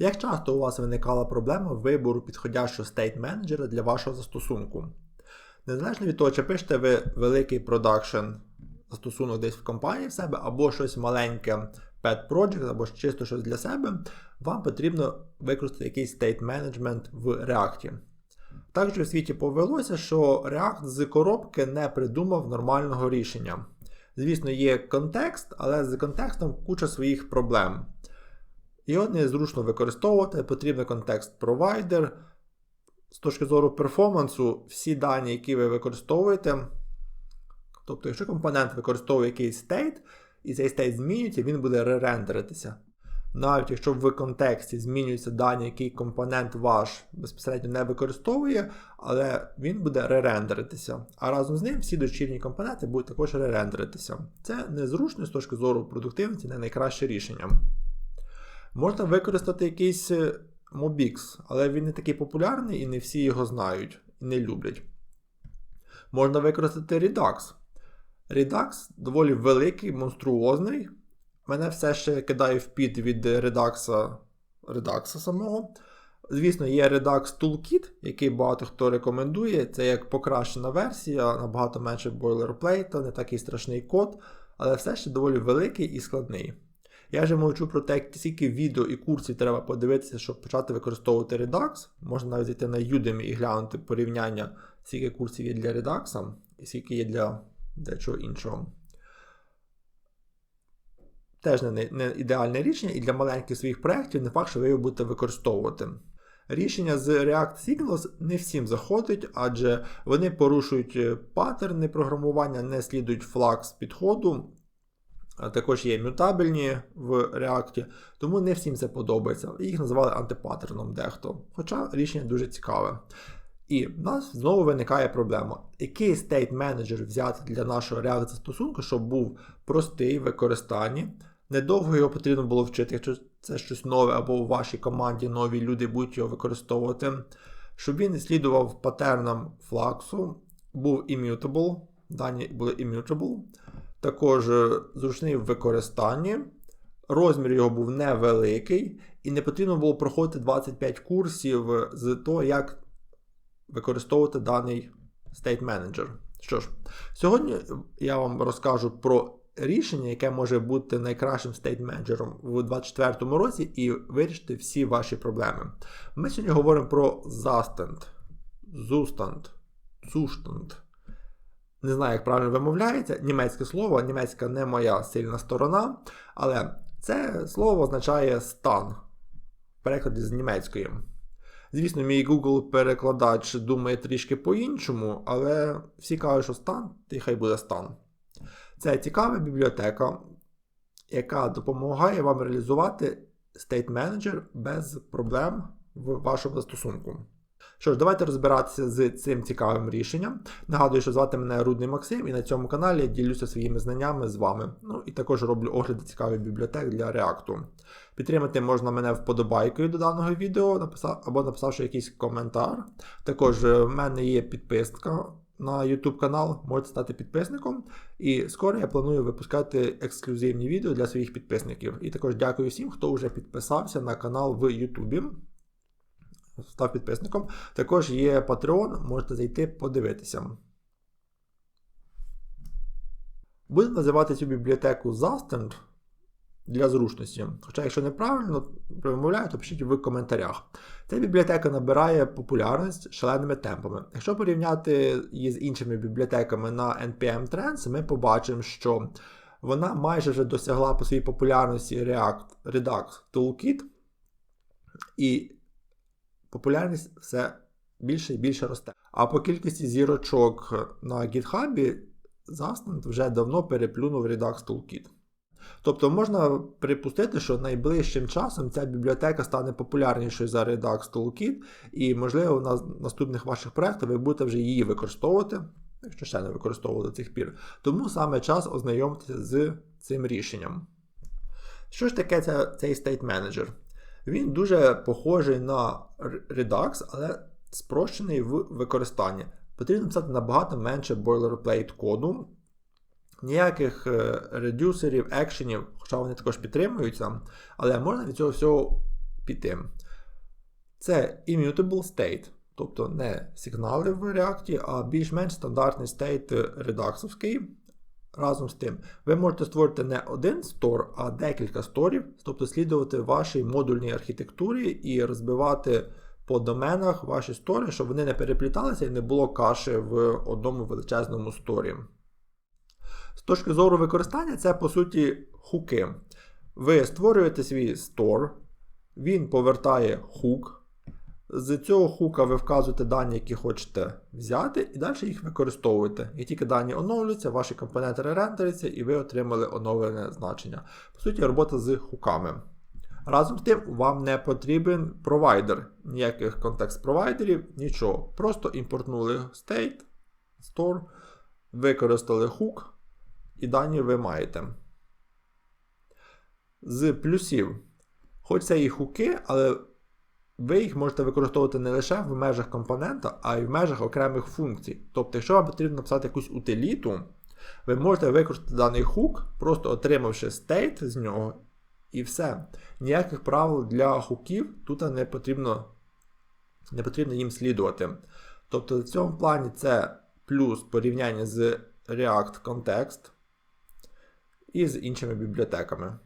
Як часто у вас виникала проблема вибору підходящого стейт менеджера для вашого застосунку? Незалежно від того, чи пишете ви великий продакшн застосунок десь в компанії в себе, або щось маленьке pet project, або чисто щось для себе, вам потрібно використати якийсь state management в React. Також у світі повелося, що React з коробки не придумав нормального рішення. Звісно, є контекст, але з контекстом куча своїх проблем. Його незручно використовувати, потрібен контекст-провайдер. З точки зору перформансу, всі дані, які ви використовуєте, тобто, якщо компонент використовує якийсь стейт, і цей стейт змінюється, він буде ререндеритися. Навіть якщо в контексті змінюються дані, який компонент ваш безпосередньо не використовує, але він буде ререндеритися. А разом з ним всі дочірні компоненти будуть також ререндеритися. Це незручно з точки зору продуктивності, не найкраще рішення. Можна використати якийсь е, Mobix, але він не такий популярний і не всі його знають і не люблять. Можна використати Redux. Redux доволі великий, монструозний. Мене все ще кидає в під від Redux, Redux самого. Звісно, є Redux Toolkit, який багато хто рекомендує. Це як покращена версія, набагато менше бойлерплейта, не такий страшний код, але все ще доволі великий і складний. Я вже мовчу про те, скільки відео і курсів треба подивитися, щоб почати використовувати Redux. Можна навіть зайти на Udemy і глянути порівняння, скільки курсів є для Redux і скільки є для дечого іншого. Теж не, не ідеальне рішення, і для маленьких своїх проєктів не факт, що ви його будете використовувати. Рішення з React Signals не всім заходить, адже вони порушують паттерни програмування, не слідують флакс підходу, а також є мютабельні в React, тому не всім це подобається. Їх називали антипаттерном дехто. Хоча рішення дуже цікаве. І в нас знову виникає проблема. Який стейт менеджер взяти для нашого React застосунку, щоб був простий в використанні. Недовго його потрібно було вчити, якщо це щось нове, або у вашій команді нові люди будуть його використовувати. Щоб він слідував патернам флаксу, був immutable, дані були immutable, також е, зручний в використанні. Розмір його був невеликий, і не потрібно було проходити 25 курсів з того, як використовувати даний State Manager. Що ж, сьогодні я вам розкажу про рішення, яке може бути найкращим State Manager у 2024 році, і вирішити всі ваші проблеми. Ми сьогодні говоримо про Zastand, Zustand, Zustand. Не знаю, як правильно вимовляється. Німецьке слово, німецька не моя сильна сторона, але це слово означає стан в перекладі з німецької. Звісно, мій Google-перекладач думає трішки по-іншому, але всі кажуть, що стан, і хай буде стан. Це цікава бібліотека, яка допомагає вам реалізувати State Manager без проблем в вашому застосунку. Що ж, давайте розбиратися з цим цікавим рішенням. Нагадую, що звати мене Рудний Максим, і на цьому каналі я ділюся своїми знаннями з вами. Ну і також роблю огляди цікавих бібліотек для React. Підтримати можна мене вподобайкою до даного відео або написавши якийсь коментар. Також е, в мене є підписка. На YouTube канал можете стати підписником, і скоро я планую випускати ексклюзивні відео для своїх підписників. І також дякую всім, хто вже підписався на канал в YouTube став підписником. Також є Patreon, можете зайти подивитися. Буду називати цю бібліотеку Zastand для зручності. Хоча, якщо неправильно промовляю, то пишіть в коментарях. Ця бібліотека набирає популярність шаленими темпами. Якщо порівняти її з іншими бібліотеками на NPM Trends, ми побачимо, що вона майже вже досягла по своїй популярності React Redux Toolkit. І популярність все більше і більше росте. А по кількості зірочок на GitHub Zastand вже давно переплюнув Redux Toolkit. Тобто можна припустити, що найближчим часом ця бібліотека стане популярнішою за Redux Toolkit, і, можливо, на наступних ваших проєктах ви будете вже її використовувати, якщо ще не використовували до цих пір. Тому саме час ознайомитися з цим рішенням. Що ж таке цей State Manager? Він дуже похожий на Redux, але спрощений в використанні. Потрібно писати набагато менше boilerplate коду. Ніяких е, редюсерів, екшенів, хоча вони також підтримуються, але можна від цього всього піти. Це immutable state, тобто не сигнали в React, а більш-менш стандартний стейт редаксовський. Разом з тим, ви можете створити не один стор, а декілька сторів, тобто слідувати вашій модульній архітектурі і розбивати по доменах ваші стори, щоб вони не перепліталися і не було каші в одному величезному сторі. З точки зору використання, це по суті хуки. Ви створюєте свій стор, він повертає хук. З цього хука ви вказуєте дані, які хочете взяти, і далі їх використовуєте. І тільки дані оновлюються, ваші компоненти рендеряться, і ви отримали оновлене значення. По суті, робота з хуками. Разом з тим, вам не потрібен провайдер, ніяких контекст-провайдерів, нічого. Просто імпортнули state, store, використали хук, і дані ви маєте. З плюсів, хоч це і хуки, але ви їх можете використовувати не лише в межах компонента, а й в межах окремих функцій. Тобто, якщо вам потрібно написати якусь утиліту, ви можете використати даний хук, просто отримавши стейт з нього, і все. Ніяких правил для хуків тут не потрібно не потрібно їм слідувати. Тобто, в цьому плані це плюс порівняння з React Context і з іншими бібліотеками.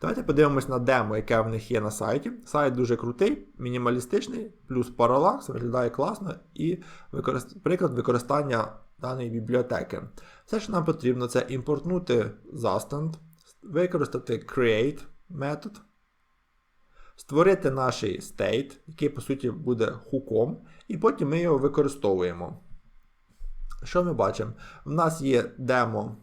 Давайте подивимось на демо, яке в них є на сайті. Сайт дуже крутий, мінімалістичний, плюс паралакс, виглядає класно і використ... приклад використання даної бібліотеки. Все, що нам потрібно, це імпортнути застант, використати create метод, створити наш state, який, по суті, буде хуком, і потім ми його використовуємо. Що ми бачимо? У нас є демо,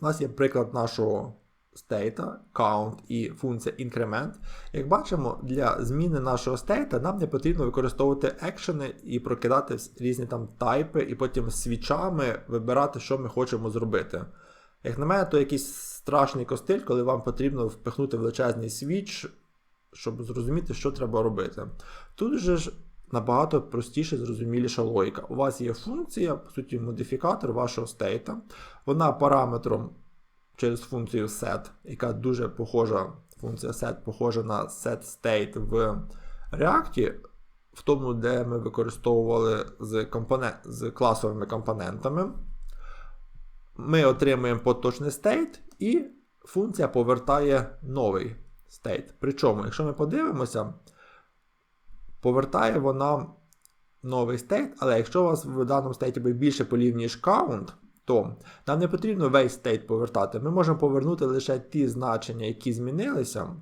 у нас є приклад нашого стейта, count і функція increment. Як бачимо, для зміни нашого стейта нам не потрібно використовувати екшени і прокидати різні там тайпи, і потім свічами вибирати, що ми хочемо зробити. Як на мене, то якийсь страшний костиль, коли вам потрібно впихнути величезний свіч, щоб зрозуміти, що треба робити. Тут же ж набагато простіше, зрозуміліша логіка. У вас є функція, по суті, модифікатор вашого стейта. Вона параметром через функцію set, яка дуже похожа, функція set похожа на setState в React, в тому, де ми використовували з, компонент, з класовими компонентами. Ми отримуємо поточний state, і функція повертає новий state. Причому, якщо ми подивимося, повертає вона новий state, але якщо у вас в даному стейті буде більше полів, ніж count, то нам не потрібно весь стейт повертати. Ми можемо повернути лише ті значення, які змінилися.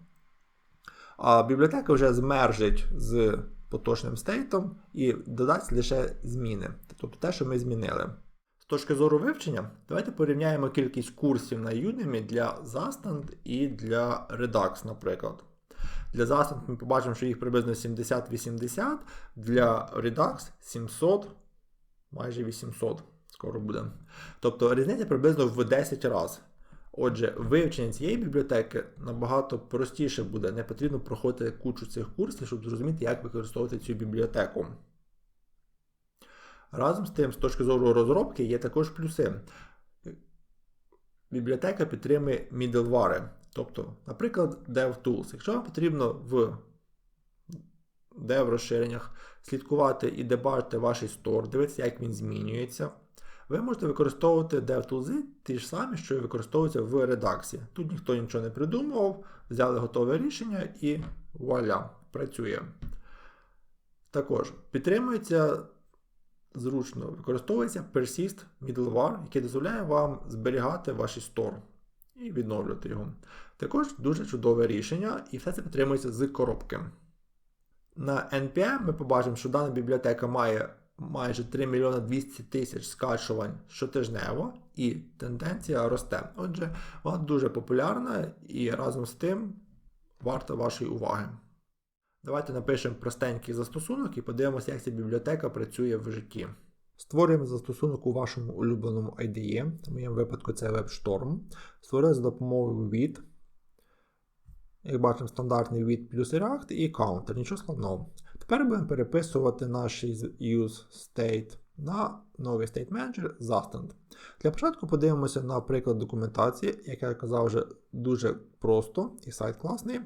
А бібліотека вже змержить з поточним стейтом і додасть лише зміни. Тобто те, що ми змінили. З точки зору вивчення, давайте порівняємо кількість курсів на Udemy для Zastand і для Redux, наприклад. Для Zastand ми побачимо, що їх приблизно 70-80, для Redux 700, майже 800 скоро буде. Тобто різниця приблизно в 10 разів. Отже, вивчення цієї бібліотеки набагато простіше буде, не потрібно проходити кучу цих курсів, щоб зрозуміти, як використовувати цю бібліотеку. Разом з тим, з точки зору розробки, є також плюси. Бібліотека підтримує middleware. Тобто, наприклад, DevTools. Якщо вам потрібно в dev розширеннях слідкувати і дебажити ваш стор, дивитися, як він змінюється ви можете використовувати DevTools ті ж самі, що і використовуються в редакції. Тут ніхто нічого не придумував, взяли готове рішення і вуаля, працює. Також підтримується зручно, використовується Persist middleware, який дозволяє вам зберігати ваші стор і відновлювати його. Також дуже чудове рішення, і все це підтримується з коробки. На NPM ми побачимо, що дана бібліотека має майже 3 мільйона 200 тисяч скачувань щотижнево, і тенденція росте. Отже, вона дуже популярна і разом з тим варта вашої уваги. Давайте напишемо простенький застосунок і подивимося, як ця бібліотека працює в житті. Створюємо застосунок у вашому улюбленому IDE, в моєму випадку це WebStorm. Створили за допомогою від. Як бачимо, стандартний від плюс React і counter, нічого складного. Тепер будемо переписувати наш use на новий State Manager Zastand. Для початку подивимося на приклад документації, як я казав, вже дуже просто і сайт класний.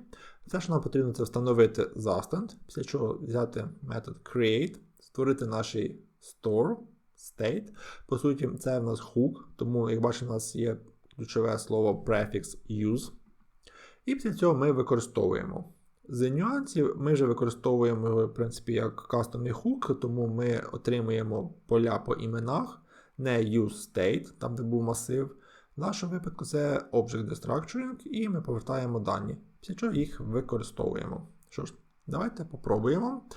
Все, що нам потрібно, це встановити Zastand, після чого взяти метод create, створити наш store, state. По суті, це в нас hook, тому, як бачимо, у нас є ключове слово prefix use. І після цього ми використовуємо. З нюансів ми вже використовуємо в принципі, як кастомний хук, тому ми отримуємо поля по іменах, не use state, там де був масив. В нашому випадку це Object Destructuring, і ми повертаємо дані, після чого їх використовуємо. Що ж, давайте попробуємо.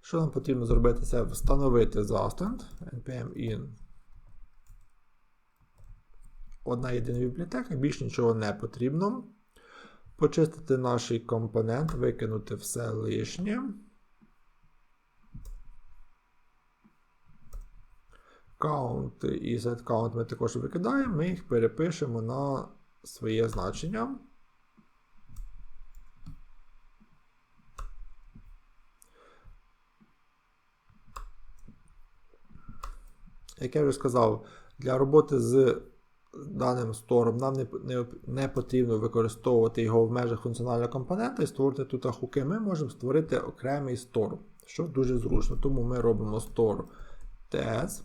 Що нам потрібно зробити, це встановити zastand npm in одна єдина бібліотека, більш нічого не потрібно. Почистити наш компонент, викинути все лишнє. Count і setCount ми також викидаємо, ми їх перепишемо на своє значення. Як я вже сказав, для роботи з даним стором нам не, не, не потрібно використовувати його в межах функціонального компонента і створити тут хуки. Ми можемо створити окремий стор, що дуже зручно. Тому ми робимо store TS.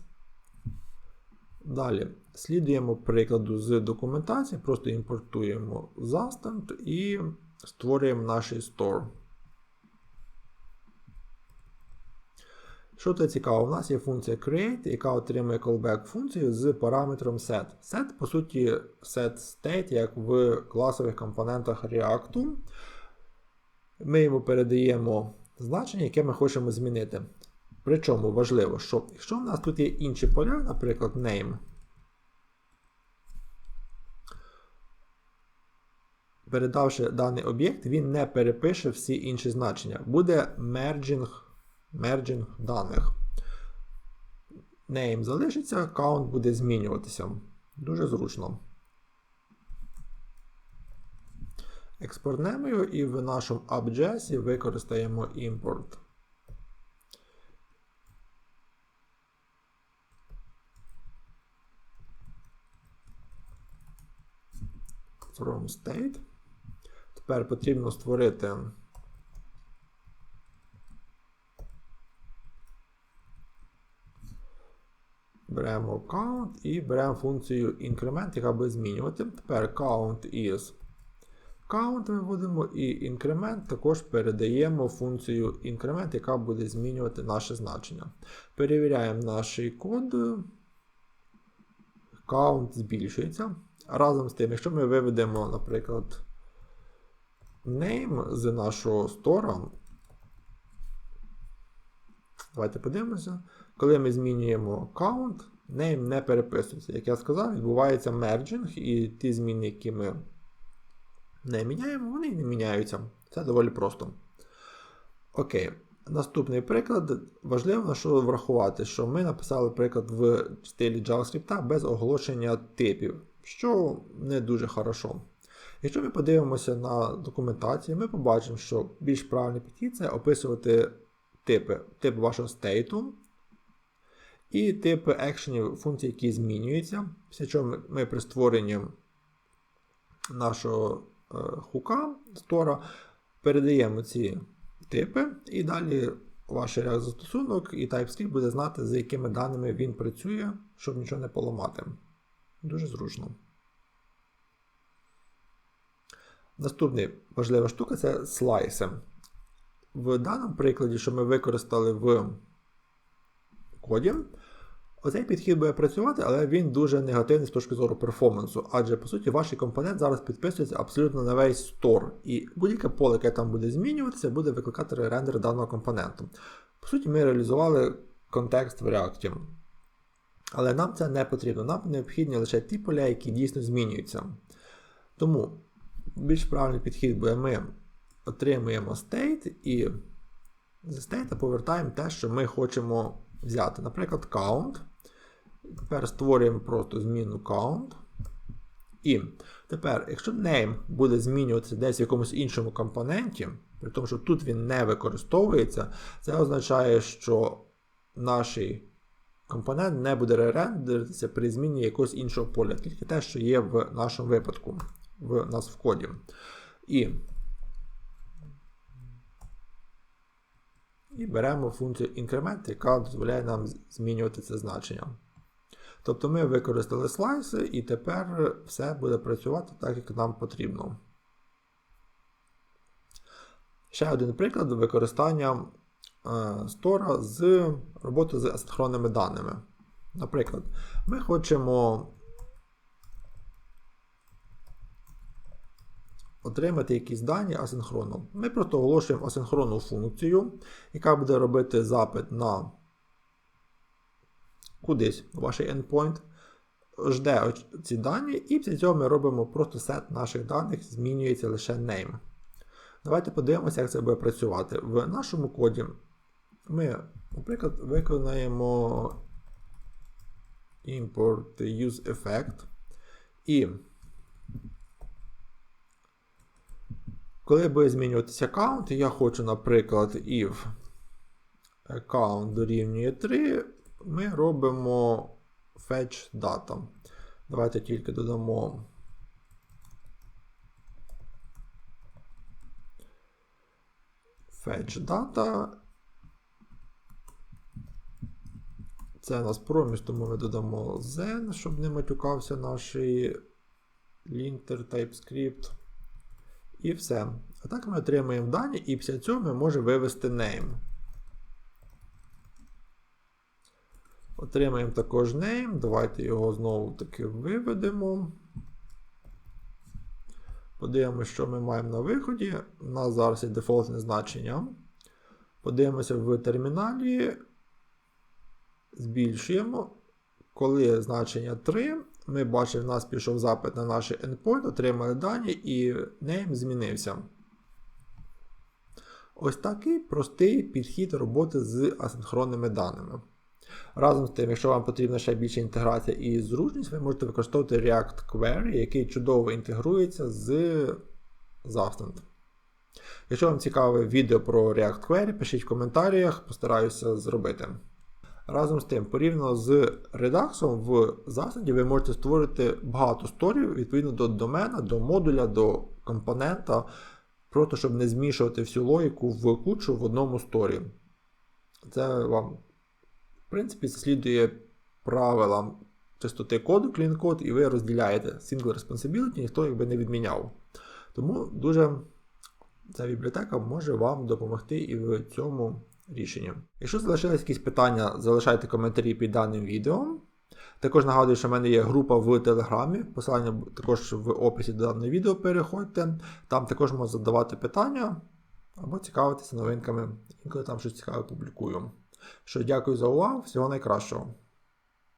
Далі слідуємо прикладу з документації, просто імпортуємо застант і створюємо наш store. Що тут цікаво, у нас є функція create, яка отримує callback функцію з параметром set. Set, по суті, set state, як в класових компонентах React. Ми йому передаємо значення, яке ми хочемо змінити. Причому важливо, що якщо в нас тут є інші поля, наприклад, name, передавши даний об'єкт, він не перепише всі інші значення. Буде merging merging даних. Name залишиться, аккаунт буде змінюватися. Дуже зручно. Експортнемо його і в нашому App.js використаємо import. From state. Тепер потрібно створити Беремо count і беремо функцію increment, яка буде змінювати. Тепер count is count виводимо і increment також передаємо функцію increment, яка буде змінювати наше значення. Перевіряємо наш код. Count збільшується. Разом з тим, якщо ми виведемо, наприклад, name з нашого стора, давайте подивимося. Коли ми змінюємо count, name не переписується. Як я сказав, відбувається мерджинг, і ті зміни, які ми не міняємо, вони не міняються. Це доволі просто. Окей. Наступний приклад. Важливо, що врахувати, що ми написали приклад в стилі JavaScript без оголошення типів, що не дуже хорошо. Якщо ми подивимося на документацію, ми побачимо, що більш правильний підхід це описувати типи, тип вашого стейту, і типи екшенів функцій, які змінюються. Після чого ми при створенні нашого е, хука стора передаємо ці типи, і далі ваш React застосунок і TypeScript буде знати, з якими даними він працює, щоб нічого не поламати. Дуже зручно. Наступна важлива штука це слайси. В даному прикладі, що ми використали в коді, Оцей підхід буде працювати, але він дуже негативний з точки зору перформансу, адже по суті ваш компонент зараз підписується абсолютно на весь стор, і будь-яке поле, яке там буде змінюватися, буде викликати рендер даного компоненту. По суті, ми реалізували контекст в React. Але нам це не потрібно. Нам необхідні лише ті поля, які дійсно змінюються. Тому більш правильний підхід буде ми отримуємо state і з state повертаємо те, що ми хочемо взяти. Наприклад, count. Тепер створюємо просто зміну count. І тепер, якщо name буде змінюватися десь в якомусь іншому компоненті, при тому, що тут він не використовується, це означає, що наш компонент не буде ререндеритися при зміні якогось іншого поля, тільки те, що є в нашому випадку, в нас в коді. І і беремо функцію increment, яка дозволяє нам змінювати це значення. Тобто ми використали слайси, і тепер все буде працювати так, як нам потрібно. Ще один приклад використання стора з роботи з асинхронними даними. Наприклад, ми хочемо отримати якісь дані асинхронно. Ми просто оголошуємо асинхронну функцію, яка буде робити запит на кудись ваш endpoint, жде ці дані, і після цього ми робимо просто сет наших даних, змінюється лише name. Давайте подивимося, як це буде працювати. В нашому коді ми, наприклад, виконаємо import use effect. І коли буде змінюватися аккаунт, я хочу, наприклад, if account дорівнює 3, ми робимо fetch data. Давайте тільки додамо. Fetch data. Це у нас проміж, тому ми додамо Zen, щоб не матюкався наш linter TypeScript. І все. А так ми отримуємо дані, і після цього ми можемо вивести name. Отримаємо також name. Давайте його знову таки виведемо. Подивимося, що ми маємо на виході. У нас зараз є дефолтне значення. Подивимося в терміналі. Збільшуємо. Коли значення 3, ми бачимо, в нас пішов запит на наш endpoint, отримали дані, і name змінився. Ось такий простий підхід роботи з асинхронними даними. Разом з тим, якщо вам потрібна ще більша інтеграція і зручність, ви можете використовувати React Query, який чудово інтегрується з Zastant. Якщо вам цікаве відео про React Query, пишіть в коментарях, постараюся зробити. Разом з тим, порівняно з Redux в Zastant ви можете створити багато сторів відповідно до домена, до модуля, до компонента, просто щоб не змішувати всю логіку в кучу в одному сторі. Це вам в принципі, слідує правилам чистоти коду, code, і ви розділяєте single responsibility, ніхто якби не відміняв. Тому дуже ця бібліотека може вам допомогти і в цьому рішенні. Якщо залишились якісь питання, залишайте коментарі під даним відео. Також нагадую, що в мене є група в Телеграмі, посилання також в описі до даного відео переходьте. Там також можна задавати питання або цікавитися новинками, інколи там щось цікаве публікую. Що дякую за увагу, всього найкращого.